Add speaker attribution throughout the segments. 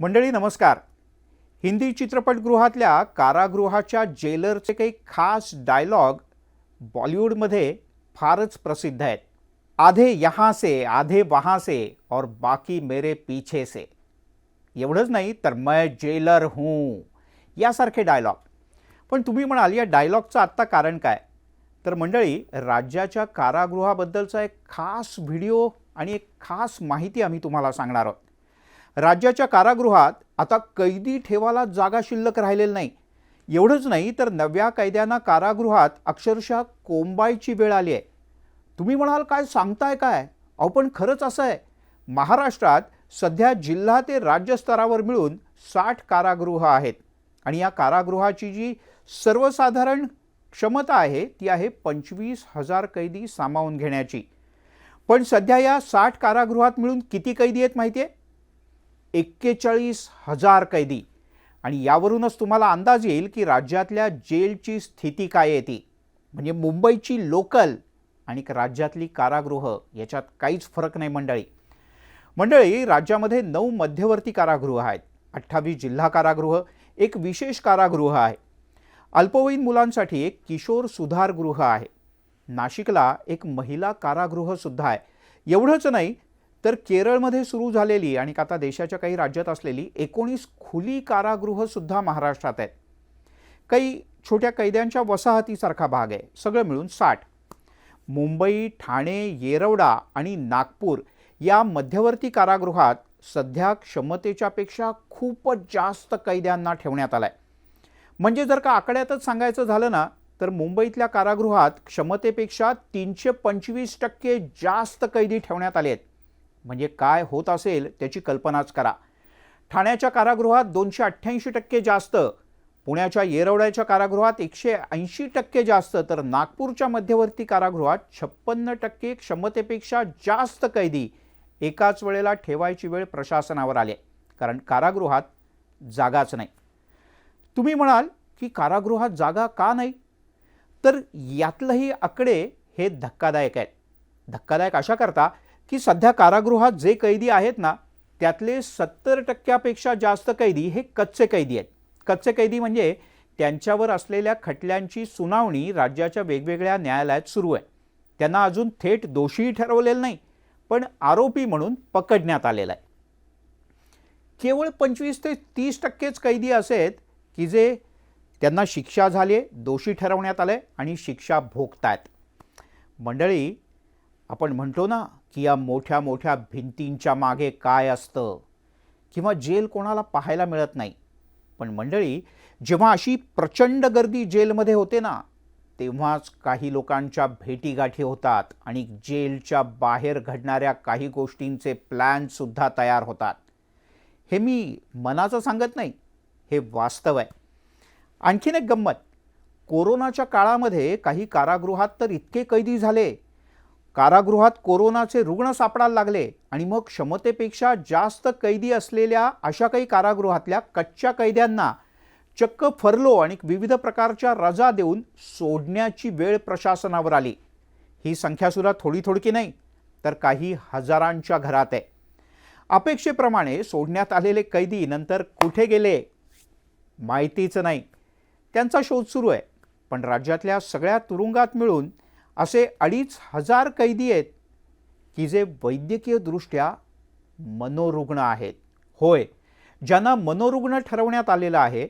Speaker 1: मंडळी नमस्कार. हिंदी चित्रपटगृहातल्या कारागृहाच्या जेलरचे काही खास डायलॉग बॉलिवूडमध्ये फारच प्रसिद्ध आहेत. आधे यहाँ से आधे वहाँ से और बाकी मेरे पीछे से एवढंच नाही तर मैं जेलर हूँ यासारखे डायलॉग. पण तुम्ही म्हणाल या डायलॉगचं आत्ता कारण काय? तर मंडळी राज्याच्या कारागृहाबद्दलचा एक खास व्हिडिओ आणि एक खास माहिती आम्ही तुम्हाला सांगणार आहोत. राज्याच्या कारागृहात आता कैदी ठेवायला जागा शिल्लक राहिलेली नाही. एवढंच नाही तर नव्या कैद्यांना कारागृहात अक्षरशः कोंबायची वेळ आली आहे. तुम्ही म्हणाल काय सांगताय काय? अहो पण खरंच असं आहे. महाराष्ट्रात सध्या जिल्हा ते राज्य स्तरावर मिळून साठ कारागृह आहेत. आणि या कारागृहाची जी सर्वसाधारण क्षमता आहे ती आहे पंचवीस हजार कैदी सामावून घेण्याची. पण सध्या या साठ कारागृहात मिळून किती कैदी आहेत माहिती आहे? एक्केचाळीस हजार कैदी. आणि यावरूनच तुम्हाला अंदाज येईल की राज्यातल्या जेलची स्थिती काय आहे ती. म्हणजे मुंबईची लोकल आणि राज्यातली कारागृह याच्यात काहीच फरक नाही मंडळी. मंडळी राज्यामध्ये नऊ मध्यवर्ती कारागृह आहेत. अठ्ठावीस जिल्हा कारागृह एक विशेष कारागृह आहे. अल्पवयीन मुलांसाठी एक किशोर सुधारगृह आहे. नाशिकला एक महिला कारागृहसुद्धा आहे. एवढंच नाही तर केरळमध्ये सुरू झालेली आणि आता देशाच्या काही राज्यात असलेली एकोणीस खुली कारागृहसुद्धा महाराष्ट्रात आहेत. काही छोट्या कैद्यांच्या वसाहतीसारखा भाग आहे. सगळं मिळून साठ. मुंबई ठाणे येरवडा आणि नागपूर या मध्यवर्ती कारागृहात सध्या क्षमतेच्या पेक्षा खूपच जास्त कैद्यांना ठेवण्यात आलाय. म्हणजे जर का आकड्यातच सांगायचं झालं ना तर मुंबईतल्या कारागृहात क्षमतेपेक्षा तीनशे पंचवीस टक्के जास्त कैदी ठेवण्यात आले आहेत. म्हणजे काय होत असेल त्याची कल्पनाच करा. ठाण्याच्या कारागृहात दोनशे अठ्ठ्याऐंशी टक्के जास्त पुण्याच्या येरवड्याच्या कारागृहात एकशे ऐंशी टक्के जास्त तर नागपूरच्या मध्यवर्ती कारागृहात छप्पन्न टक्के क्षमतेपेक्षा जास्त कैदी एकाच वेळेला ठेवायची वेळ प्रशासनावर आली आहे. कारण कारागृहात जागाच नाही. तुम्ही म्हणाल की कारागृहात जागा का नाही? तर यातलंही आकडे हे धक्कादायक आहेत. धक्कादायक अशा करता की सध्या कारागृहात जे कैदी आहेत ना त्यातले सत्तर टक्क्यापेक्षा जास्त कैदी हे कच्चे कैदी आहेत. कच्चे कैदी म्हणजे त्यांच्यावर असलेल्या खटल्यांची सुनावणी राज्याच्या वेगवेगळ्या न्यायालयात सुरू आहे. त्यांना अजून थेट दोषीही ठरवलेलं नाही पण आरोपी म्हणून पकडण्यात आलेला आहे. केवळ पंचवीस ते तीस टक्केच कैदी असे आहेत की जे त्यांना शिक्षा झाली आहे दोषी ठरवण्यात आले आणि शिक्षा भोगतायत. मंडळी आपण म्हणतो ना की या मोठ्या मोठ्या भिंतींच्या मागे काय असतं? किंवा जेल कोणाला पाहायला मिळत नाही. पण मंडळी जेव्हा अशी प्रचंड गर्दी जेलमध्ये होते ना तेव्हाच काही लोकांच्या भेटीगाठी होतात आणि जेलच्या बाहेर घडणाऱ्या काही गोष्टींचे प्लॅनसुद्धा तयार होतात. हे मी मनाचं सांगत नाही. हे वास्तव आहे. आणखीन एक गंमत. कोरोनाच्या काळामध्ये काही कारागृहात तर इतके कैदी झाले कारागृहात कोरोनाचे रुग्ण सापडायला लागले आणि मग क्षमतेपेक्षा जास्त कैदी असलेल्या अशा काही कारागृहातल्या कच्च्या कैद्यांना चक्क फरलो आणि विविध प्रकारच्या रजा देऊन सोडण्याची वेळ प्रशासनावर आली. ही संख्यासुद्धा थोडी थोडकी नाही तर काही हजारांच्या घरात आहे. अपेक्षेप्रमाणे सोडण्यात आलेले कैदी नंतर कुठे गेले? माहितीच नाही. त्यांचा शोध सुरू आहे पण राज्यातल्या सगळ्या तुरुंगात मिळून असे अडीच हजार कैदी आहेत की जे वैद्यकीयदृष्ट्या मनोरुग्ण आहेत. होय ज्यांना मनोरुग्ण ठरवण्यात आलेलं आहे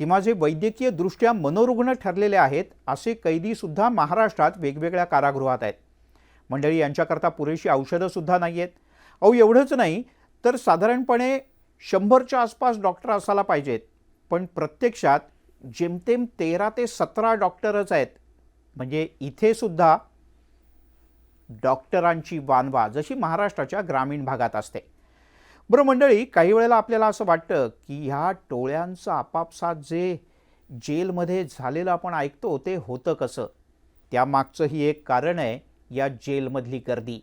Speaker 1: किंवा जे वैद्यकीयदृष्ट्या मनोरुग्ण ठरलेले आहेत असे कैदीसुद्धा महाराष्ट्रात वेगवेगळ्या कारागृहात आहेत. मंडळी यांच्याकरता पुरेशी औषधंसुद्धा नाही आहेत अहो एवढंच नाही तर साधारणपणे शंभरच्या आसपास डॉक्टर असायला पाहिजेत. पण प्रत्यक्षात जेमतेम तेरा ते सतरा डॉक्टरच आहेत. म्हणजे इथेसुद्धा डॉक्टरांची वानवा जशी महाराष्ट्राच्या ग्रामीण भागात असते. बरं मंडळी काही वेळेला आपल्याला असं वाटतं की ह्या टोळ्यांचं आपापसात जे जेलमध्ये झालेलं आपण ऐकतो ते होतं कसं? त्यामागचंही एक कारण आहे या जेलमधली गर्दी.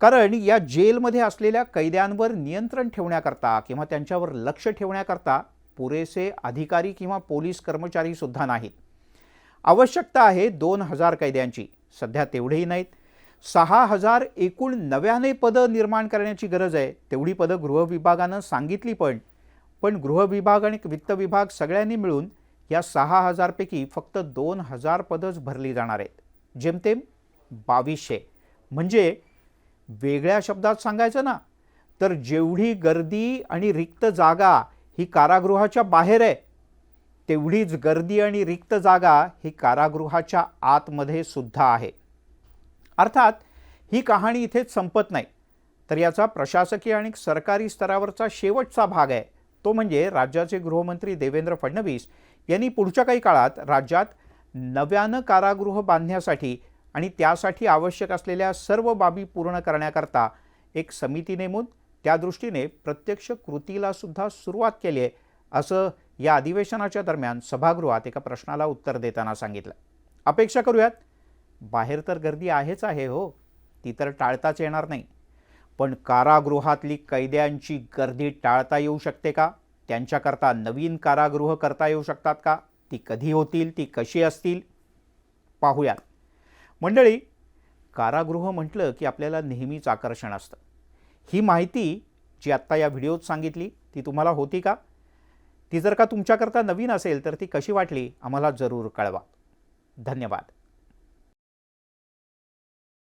Speaker 1: कारण या जेलमध्ये असलेल्या कैद्यांवर नियंत्रण ठेवण्याकरता किंवा त्यांच्यावर लक्ष ठेवण्याकरता पुरेसे अधिकारी किंवा पोलीस कर्मचारीसुद्धा नाहीत. आवश्यकता आहे दोन हजार कैद्यांची. सध्या तेवढेही नाहीत. सहा हजार एकूण नव्याने पदं निर्माण करण्याची गरज आहे. तेवढी पदं गृह विभागानं सांगितली पण पण गृह विभाग आणि वित्त विभाग सगळ्यांनी मिळून या सहा हजारपैकी फक्त दोन हजार पदच भरली जाणार आहेत. जेमतेम बावीसशे. म्हणजे वेगळ्या शब्दात सांगायचं ना तर जेवढी गर्दी आणि रिक्त जागा ही कारागृहाच्या बाहेर आहे तेवढीच गर्दी आणि रिक्त जागा ही कारागृहाच्या आतमध्ये सुद्धा आहे. अर्थात ही कहाणी इथेच संपत नाही. तर याचा प्रशासकीय आणि सरकारी स्तरावरचा शेवटचा भाग आहे. तो म्हणजे राज्याचे गृहमंत्री देवेंद्र फडणवीस यांनी पुढच्या काही काळात राज्यात नव्यानं कारागृह बांधण्यासाठी आणि त्यासाठी आवश्यक असलेल्या सर्व बाबी पूर्ण करण्याकरता एक समिती नेमून त्या दृष्टीने प्रत्यक्ष कृतीला सुद्धा सुरुवात केली आहे. असं या अधिवेशनाच्या दरम्यान सभागृहात एका प्रश्नाला उत्तर देताना सांगितलं. अपेक्षा करूयात बाहेर तर गर्दी आहेच आहे हो ती तर टाळताच येणार नाही. पण कारागृहातली कैद्यांची गर्दी टाळता येऊ शकते का? त्यांच्याकरता नवीन कारागृह करता येऊ शकतात का? ती कधी होतील ती कशी असतील? पाहूयात. मंडळी कारागृह म्हटलं की आपल्याला नेहमीच आकर्षण असतं. ही माहिती जी आत्ता या व्हिडिओत सांगितली ती तुम्हाला होती का? ती जर का तुमच्याकरता नवीन असेल तर ती कशी वाटली? आम्हाला जरूर कळवा. धन्यवाद.